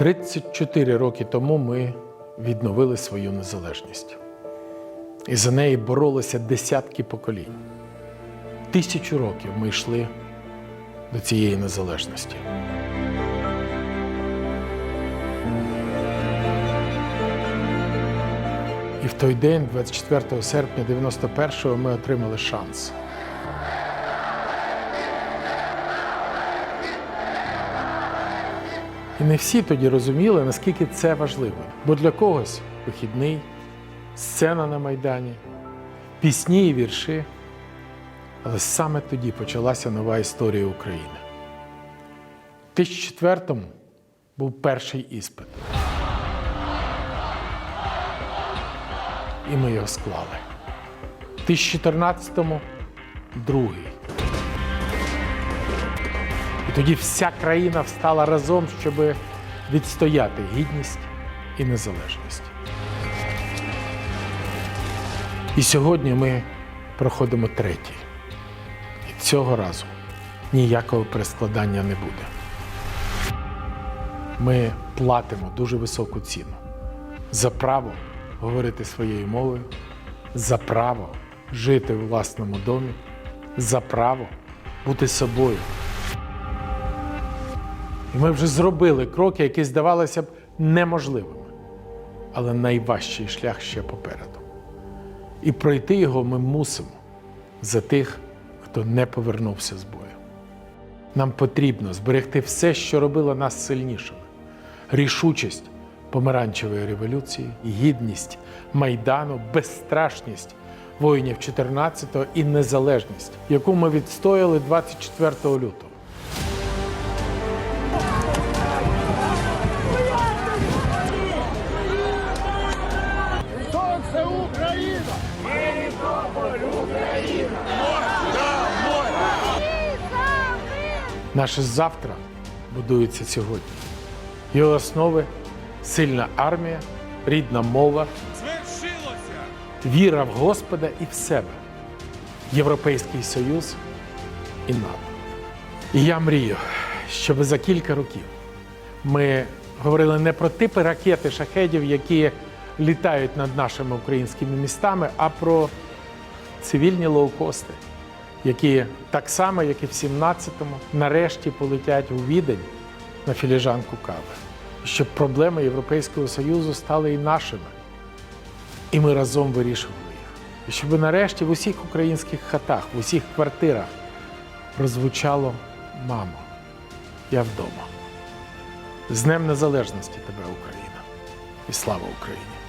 34 роки тому ми відновили свою незалежність. І за неї боролися десятки поколінь. Тисячу років ми йшли до цієї незалежності. І в той день, 24 серпня 91-го, ми отримали шанс. І не всі тоді розуміли, наскільки це важливо. Бо для когось вихідний, сцена на Майдані, пісні і вірші. Але саме тоді почалася нова історія України. У 2004-му був перший іспит. І ми його склали. У 2014-му другий. І тоді вся країна встала разом, щоб відстояти гідність і незалежність. І сьогодні ми проходимо третій. І цього разу ніякого перескладання не буде. Ми платимо дуже високу ціну за право говорити своєю мовою, за право жити у власному домі, за право бути собою. І ми вже зробили кроки, які здавалися б неможливими. Але найважчий шлях ще попереду. І пройти його ми мусимо за тих, хто не повернувся з бою. Нам потрібно зберегти все, що робило нас сильнішими: рішучість помаранчевої революції, гідність Майдану, безстрашність воїнів 14-го і незалежність, яку ми відстояли 24 лютого. Сонце Україна! Наше завтра будується сьогодні. Його основи сильна армія, рідна мова, Звершилося! віра в Господа і в себе, Європейський Союз і НАТО. І я мрію, щоб за кілька років ми говорили не про типи ракети шахедів, які літають над нашими українськими містами, а про цивільні лоукости, які так само, як і в 17-му, нарешті полетять у відень на філіжанку кави. Щоб проблеми Європейського Союзу стали і нашими. І ми разом вирішували їх. І щоб нарешті в усіх українських хатах, в усіх квартирах прозвучало Мамо, я вдома. З Днем Незалежності тебе, Україна! І слава Україні!